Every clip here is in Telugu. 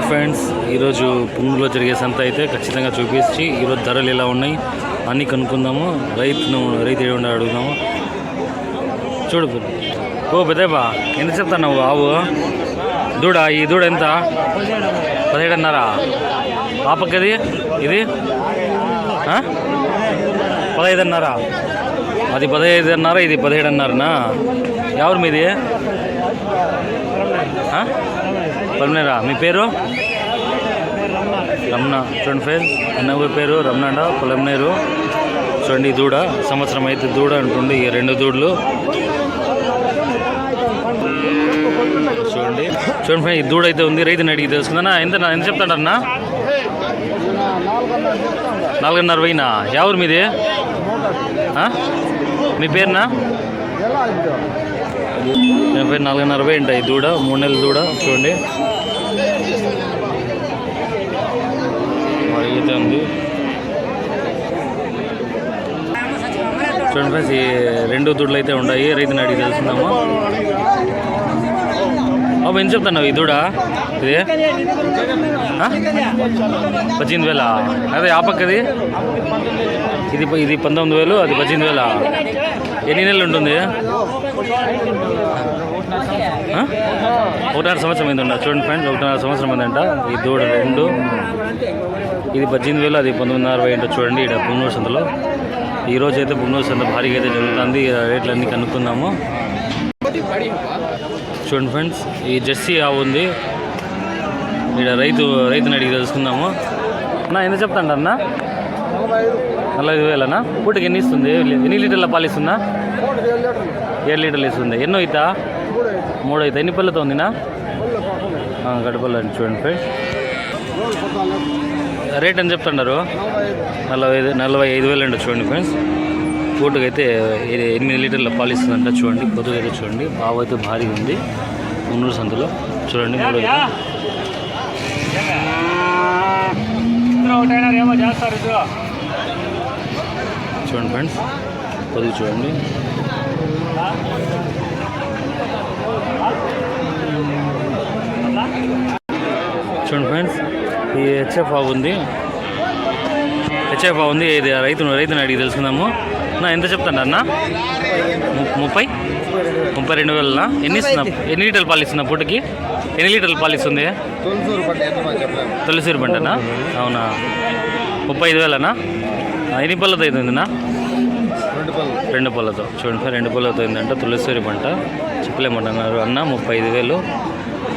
హాయ్ ఫ్రెండ్స్ ఈరోజు పుంగులో జరిగే సంత అయితే ఖచ్చితంగా చూపించి ఈరోజు ధరలు ఎలా ఉన్నాయి అన్నీ కనుక్కుందాము. రైతును రైతు ఏమి అడుగుదాము. చూడు ఓ పెద్దబా ఎంత చెప్తాను ఆవు దూడ ఈ దూడ ఎంత? పదిహేడున్నర. ఆ పక్కది ఇది? ఆ? పదహైదున్నర. అది పదహైదున్నర ఇది పదిహేడున్నరనా? ఎవరు మీది? ఆ? మీ పేరు? రమణ. చూడండి ఫ్రెండ్ అన్న పేరు రమణ పొలంనేరు చూడండి దూడ సంవత్సరం అయితే దూడ అంటుంది ఈ రెండు దూడలు. చూడండి. చూడండి ఫ్రెండ్ ఈ దూడ అయితే ఉంది రైతుని అడిగి తెలుసుకుందా ఎంత ఎంత చెప్తాడన్నా నాలుగున్నర వెయ్యినా? ఎవరు మీది? మీ పేరునా? ఎనభై పేరు నాలుగున్నర ఉంటాయి. దూడ మూడు నెలల దూడ చూడండి. అయితే ఉంది. చూడండి ఫ్రెండ్స్ ఈ రెండు దూడలు అయితే ఉన్నాయి. రైతుని అడిగి తెలుసుకుందాము? బాబు ఏం చెప్తున్నావు ఈ దూడ? ఇది? పద్దెనిమిది వేల? అదే ఆ పక్కది? ఇది ఇది పంతొమ్మిది వేలు అది పద్దెనిమిది వేల? ఎన్ని నెలలు ఉంటుంది? ఒకటిన్నర సంవత్సరం అయింది ఉండ చూడండి ఫ్రెండ్స్ ఒకటిన్నర సంవత్సరం అయిందంట. ఈ దూడ రెండు. ఇది పద్దెనిమిది వేలు అది పంతొమ్మిది అరవై ఏంటో చూడండి ఇక్కడ పుంగనూరు సంతలో. ఈ అయితే పుంగనూరు సంత భారీగా అయితే జరుగుతుంది. రేట్లు అన్నీ కనుక్కుందాము. చూడండి ఫ్రెండ్స్ ఈ జెర్సీ ఆవు ఉంది. ఇక్కడ రైతు రైతుని అడిగి తెలుసుకుందాము. అన్న ఎంత చెప్తాండ అన్న? నలభై ఐదు వేలనా పూటకి ఎన్ని ఇస్తుంది? ఎన్ని లీటర్ల పాలు ఇస్తుందా? ఏడు లీటర్లు ఇస్తుంది. ఎన్నో అవుతా మూడు అవుతా ఎన్ని పళ్ళతో ఉందినా? గడపల్లి చూడండి ఫ్రెండ్స్. రేట్ అని చెప్తున్నారు నలభై ఐదు నలభై ఐదు వేలు అండి చూడండి ఫ్రెండ్స్. పూటకి అయితే ఇది ఎనిమిది లీటర్ల పాలు ఇస్తుందంట చూడండి. పొద్దుగా అయితే చూడండి. బావ అయితే భారీగా ఉంది. మున్నూరు సంతలో. చూడండి మూడో అయితే. చూడండి ఫ్రెండ్స్. పొద్దుగు చూడండి. చూడండి ఫ్రెండ్స్ ఈ హెచ్ఎఫ్ ఆవు ఉంది. హెచ్ఎఫ్ ఆవు ఉంది. ఇది రైతును రైతుని అడిగి తెలుసుకుందాము. నా ఎంత చెప్తాను అన్న? ముప్పై? ముప్పై రెండు వేలనా? ఎన్ని ఇస్తున్నా? ఎన్ని లీటర్లు పాలు ఇస్తున్నా పూటకి? ఎన్ని లీటర్లు పాలు ఇస్తుంది? తొలిసూరు పంటనా? అవునా? ముప్పై ఐదు వేలనా? ఎన్ని పళ్ళతో అవుతుందినా రెండు పళ్ళు. రెండు పళ్ళతో. చూడండి సార్ రెండు పళ్ళతో అయిందంట. తులసిరి పంట చెప్పలేమంటున్నారు అన్న ముప్పై ఐదు వేలు.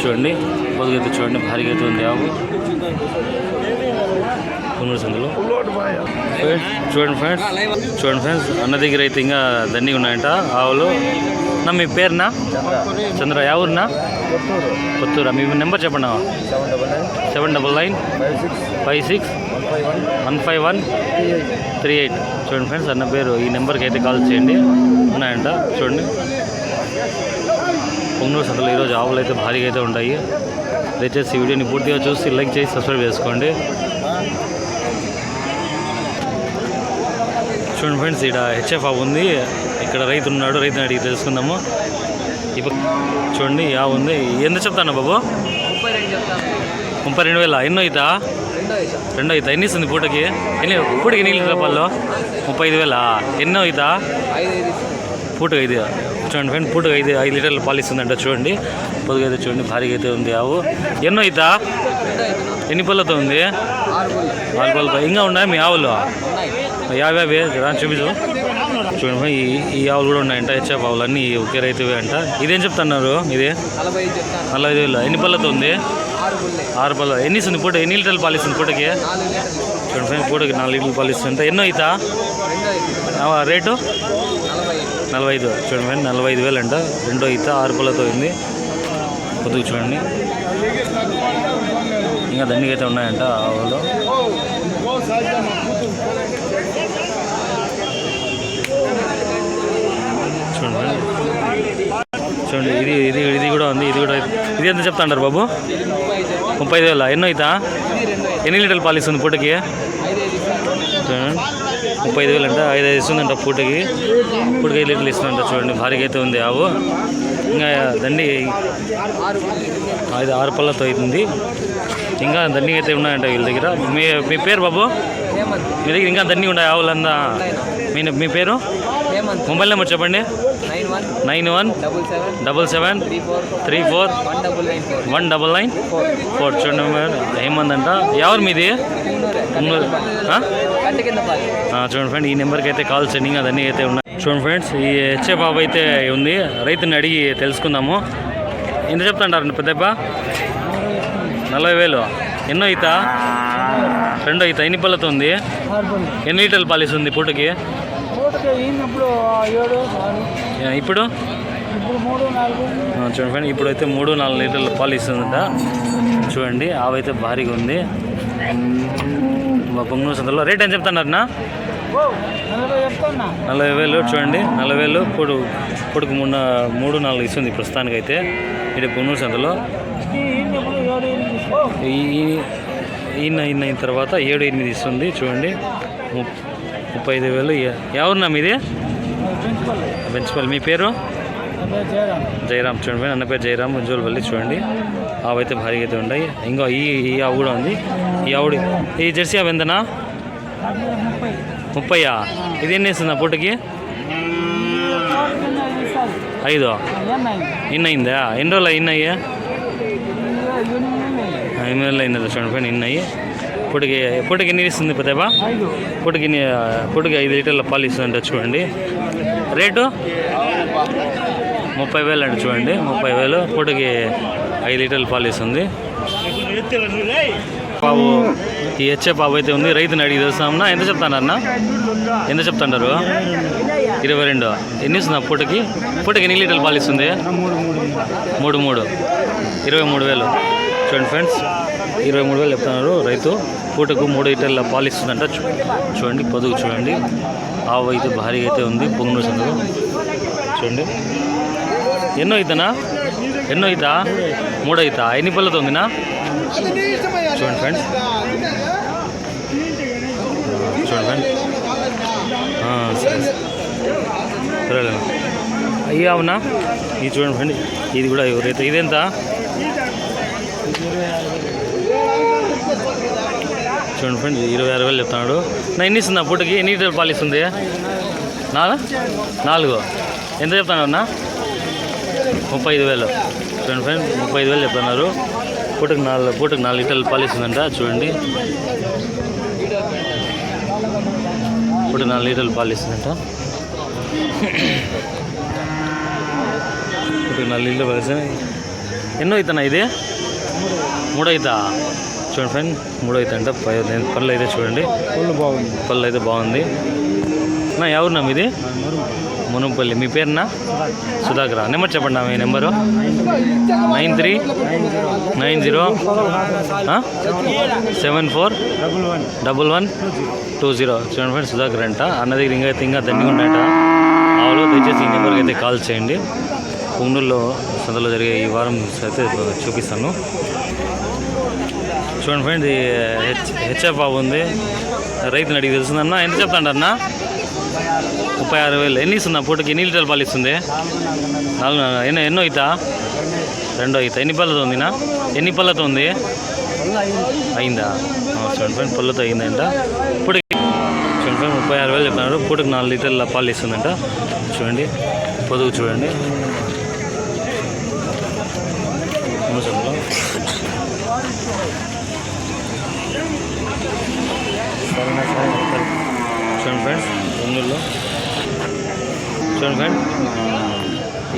చూడండి పొదుగైతే చూడండి భారీగా అయితే ఉంది ఆవు. కొనుగోలు సందులో. చూడండి ఫ్రెండ్స్ చూడండి ఫ్రెండ్స్ అన్న దగ్గర అయితే ఇంకా దండి ఉన్నాయంట ఆవులు. నా మీ పేరునా? చంద్ర ఎవరునా కొత్తూరా మీ నెంబర్ చెప్పండి seven double nine five six one five one three eight. చూడండి ఫ్రెండ్స్ అన్న పేరు. ఈ నెంబర్కి అయితే కాల్ చేయండి. ఉన్నాయంట. చూడండి. పొంగనూరు సంతలో ఈరోజు ఆవులు అయితే భారీగా అయితే ఉంటాయి దయచేసి ఈ వీడియోని పూర్తిగా చూసి లైక్ చేసి సబ్స్క్రైబ్ చేసుకోండి. చూడండి ఫ్రెండ్స్ ఇక్కడ హెచ్ఎఫ్ ఉంది. ఇక్కడ రైతు ఉన్నాడు రైతుని అడిగి తెలుసుకుందాము. ఇప్పుడు చూడండి యా ఉంది. ఎంత చెప్తాను బాబు? ముప్పై రెండు వేల? ఎన్నో అవుతా రెండో అవుతా ఎన్ని ఇస్తుంది పూటకి? ఎన్ని? పూటకి ఎన్ని లీటర్ పాలు? ముప్పై ఐదు వేల? ఎన్నో అవుతా పూటకి ఐదు. చూడండి ఫ్రెండ్ పూటకి ఐదు ఐదు లీటర్లు పాలు ఇస్తుందంట చూడండి. పొద్దుగా అయితే చూడండి భారీగా అయితే ఉంది ఆవు. ఎన్నో అవుతా ఎన్ని పళ్ళతో ఉంది? ఆరు పళ్ళు పళ్ళతో ఇంకా ఉన్నాయి మీ ఆవులు? యాభై యాభై. చూపించు. చూడండి ఈ ఈ ఆవులు కూడా ఉన్నాయంట హెచ్ఎఫ్ ఆవులు అన్నీ ఒకే రైతువే అంట. ఇదేం చెప్తున్నారు ఇది? నలభై ఐదు. వేలు ఎన్ని పళ్ళతో ఉంది? ఆరు పళ్ళే. పళ్ళు ఎన్ని ఇస్తుంది పూట? ఎన్ని లీటర్లు పాలు ఇస్తుంది పూటకి? చూడండి ఫ్రెండ్స్ పూటకి నాలుగు లీటర్లు పాలు ఇస్తుంది. ఎన్నో అవుతా రేటు? నలభై ఐదు. చూడండి ఫ్రెండ్ నలభై ఐదు వేలు అంట. రెండో ఈత ఆరు పళ్ళతో ఉంది. పొద్దుకు చూడండి. ఇంకా దండిగా అయితే ఉన్నాయంట ఆవులు చూడండి ఫ్రెండ్. చూడండి ఇది ఇది ఇది కూడా ఉంది ఇది కూడా ఇది ఎంత చెప్తా అంటారు బాబు? ముప్పై ఐదు వేల ఎన్నో అవుతా ఎన్ని లీటర్లు పాలు ఇస్తుంది పూటకి? ముప్పై ఐదు వేలు అంట ఐదు ఐదు ఇస్తుందంట పూటకి. పూటకి ఐదు లీటర్లు ఇస్తుందంట చూడండి భారీగా అయితే ఉంది ఆవు. ఇంకా దండి ఐదు ఆరు పళ్ళతో అవుతుంది ఇంకా దండి అయితే ఉన్నాయంట వీళ్ళ దగ్గర. మీ మీ పేరు బాబు? మీ దగ్గర ఇంకా దండి ఉన్నాయి ఆవులందా? మీ మీ పేరు? మొబైల్ నెంబర్ చెప్పండి. Nine one double seven three four one double nine four one double nine four four చూడండి మేడం ఏమందంట ఎవరు మీది? చూడండి ఫ్రెండ్ ఈ నెంబర్కి అయితే కాల్ చేయండి ఇంకా అదన్నీ అయితే ఉన్నాయి. చూడండి ఫ్రెండ్స్ ఈ హెచ్ఏ బాబు అయితే ఉంది. రైతుని అడిగి తెలుసుకుందాము. ఎంత చెప్తాంటారు పెద్దప్ప నలభై వేలు. ఎన్నో ఈత? రెండో ఈత. ఎన్ని పళ్ళతో ఉంది? ఎన్ని లీటర్లు పాలిస్ ఉంది పూటకి? ఇప్పుడు చూడండి ఫ్రెండ్ ఇప్పుడైతే మూడు నాలుగు లీటర్ల పాలు ఇస్తుందంట చూడండి ఆవైతే భారీగా ఉంది. మా పొంగనూరు సంతలో రేట్ ఏం చెప్తున్నారన్నా నలభై వేలు చూడండి. నలభై వేలు పొడు పొడుకు మూడు మూడు నాలుగు ఇస్తుంది ప్రస్తుతానికి అయితే ఇది పొంగనూరు సంతలో. ఈయన అయిన తర్వాత ఏడు ఎనిమిది ఇస్తుంది చూడండి. ముప్పై ఐదు వేలు. ఎవరున్నా మీది? ప్రిన్సిపల్ మీ పేరు? జయరామ్. చూడండి అన్న పేరు జయరామ్ ఉజ్వల్ చూడండి. ఆవైతే భారీగా అయితే ఉన్నాయి. ఇంకా ఈ ఈ ఆవు కూడా ఉంది. ఈ ఆవుడి ఈ జెర్సీ ఆవు ఎంతనా? ముప్పయా? ఇది ఎన్ని వేస్తుందా పూటకి? ఐదు? ఇన్ అయిందా? ఎన్ని రోజులు ఇన్ అయ్యా? ఎనిమిది రోజులు అయిందా చూడండి పైన ఇన్ అయ్యి. పొడికి పూటకి ఎన్ని ఇస్తుంది పెద్దబా ఐదు పూటకి ఐదు లీటర్ల పాలు ఇస్తుందంట చూడండి. రేటు? ముప్పై వేలు అండి చూడండి. ముప్పై వేలు పూటకి ఐదు లీటర్ల పాలు ఇస్తుంది. బాబు ఈ హెచ్ఏ బాబు అయితే ఉంది. రైతుని అడిగి తెలుస్తామన్నా ఎంత చెప్తానన్నా? ఎంత చెప్తాంటారు ఇరవై రెండు. ఎన్ని ఇస్తుంది పూటకి? పూటకి ఎన్ని లీటర్ల పాలు ఇస్తుంది? మూడు మూడు. మూడు మూడు. ఇరవై మూడు వేలు. చూడండి ఫ్రెండ్స్. ఇరవై మూడు వేలు చెప్తున్నారు రైతు. పూటకు మూడు లీటర్ల పాలు ఇస్తుందంట. చూ- చూడండి పొదుగు చూడండి. ఆవు అయితే భారీగా అయితే ఉంది పొంగునూరు సందులో చూడండి. ఎన్నో అవుతానా ఎన్నో అవుతా మూడు అవుతా ఎన్ని పళ్ళతో ఉందినా? చూడండి ఫ్రెండ్స్. చూడండి ఫ్రెండ్స్. సరే సరే. అయ్యి అవునా ఇది చూడండి ఫ్రెండ్ ఇది కూడా ఎవరైతే ఇదెంత చూడండి ఫ్రెండ్ ఇరవై ఆరు వేలు చెప్తున్నాడు నా ఎన్ని ఇస్తుంది పూటకి? ఎన్ని లీటర్ పాలు ఇస్తుంది? నాలుగు నాలుగు. ఎంత చెప్తాను అన్న? ముప్పై ఐదు వేలు. చూడండి ఫ్రెండ్ ముప్పై ఐదు వేలు చెప్తున్నారు. పూటకి నాలుగు పూటకి నాలుగు లీటర్లు పాలు ఇస్తుందంట. చూడండి. పూటకి నాలుగు లీటర్లు పాలు ఇస్తుందంట. ఇప్పుడు నాలుగు లీటర్లు పాలు ఇస్తుంది ఎన్నో అవుతున్నా ఇది? మూడు అవుతా? చూడండి ఫ్రెండ్ మూడు అవుతా అంట పళ్ళు అయితే చూడండి. ఒళ్ళు బాగుంది. పళ్ళు అయితే బాగుంది. నా ఎవరున్నా మీది? మునుపల్లి. మీ పేరునా? సుధాకర్. నెంబర్ చెప్పండి మీ number. Nine three nine zero seven four double one double one two zero. చూడండి ఫ్రెండ్స్ సుధాకర్ అంట. అన్న దగ్గర ఇంకా అయితే ఇంకా దండిగా ఉన్నాయట ఆవులో దయచేసి ఈ నెంబర్కి అయితే కాల్ చేయండి. పుంగనూరులో సంతలో జరిగే ఈ వారం అయితే చూపిస్తాను. చూడండి ఫ్రెండ్ హెచ్ హెచ్ఎఫ్ బాబు ఉంది. రైతుని అడిగి తెలుస్తుందన్న ఎంత చెప్తాడన్నా? ముప్పై ఆరు వేలు. ఎన్ని ఇస్తుందా పూటకి? ఎన్ని లీటర్ పాలు ఇస్తుంది? నాలుగు ఎన్నో ఎన్నో అవుతా రెండో అవుతా ఎన్ని పళ్ళతో ఉందినా? ఎన్ని పళ్ళతో ఉంది? అయిందా చూడండి ఫ్రెండ్ పళ్ళతో అయిందంట. పూటకి చూడండి ఫ్రెండ్ ముప్పై ఆరు వేలు చెప్తున్నారు. పూటకి నాలుగు లీటర్ల పాలు ఇస్తుందంట. చూడండి పొదుగు చూడండి. నిమిషంలో. చూడండి ఫ్రెండ్స్ ఒంగోలులో చూడండి ఫ్రెండ్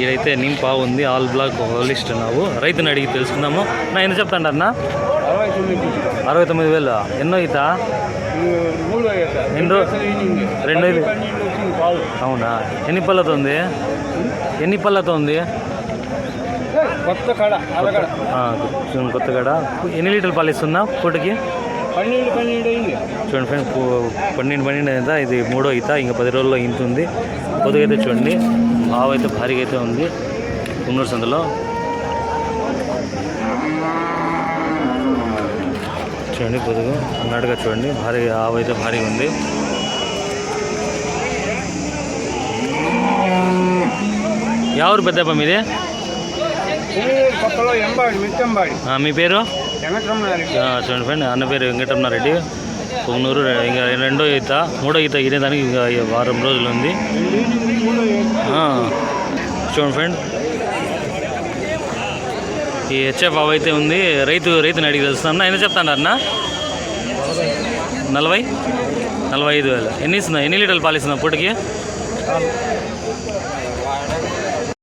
ఇదైతే నేను బాగుంది ఆల్ బ్లాక్ హోలిస్ట్ నావు రైతుని అడిగి తెలుసుకుందాము. నా ఎంత అరవై తొమ్మిది అరవై తొమ్మిది వేలు. ఎన్నో ఈత? ఎన్ని రెండు పాలు అవునా? ఎన్ని పళ్ళతో ఉంది? ఎన్ని పళ్ళతో ఉంది? కొత్తగడ ఎన్ని లీటర్లు పాలు ఇస్తుందా పూటకి? పన్నెండు పన్నెండు అయింది. చూడండి ఫ్రెండ్ పన్నెండు పన్నెండు అయిందా? ఇది మూడో ఇత ఇంకా పది రోజుల్లో ఇంత ఉంది. పొద్దుగైతే చూడండి బావ అయితే భారీగా అయితే ఉంది. ఉన్నూరు సందులో. చూడండి పొదుగు అన్నట్టుగా చూడండి భారీ ఆవు అయితే భారీగా ఉంది. ఎవరు పెద్దప్ప మీదే? కొత్తలో ఎంబాడి మిట్టంబాడి ఆ, మీ పేరు? వెంకటరమణారెడ్డి. చూడండి ఫ్రెండ్ అన్న పేరు వెంకటరమణారెడ్డి. పొంగనూరు ఇంకా రెండో ఈత మూడో ఈత ఈనేదానికి ఇంకా ఈ వారం రోజులు ఉంది. చూడండి ఫ్రెండ్. ఈ హెచ్ఎఫ్ బాబు అయితే ఉంది. రైతు రైతుని అడిగి తెలుస్తున్నాం ఆయన చెప్తాను అన్న? నలభై? నలభై ఐదు వేలు. ఎన్ని ఇస్తుందా ఎన్ని లీటర్లు పాలు ఇస్తుందా పూటకి?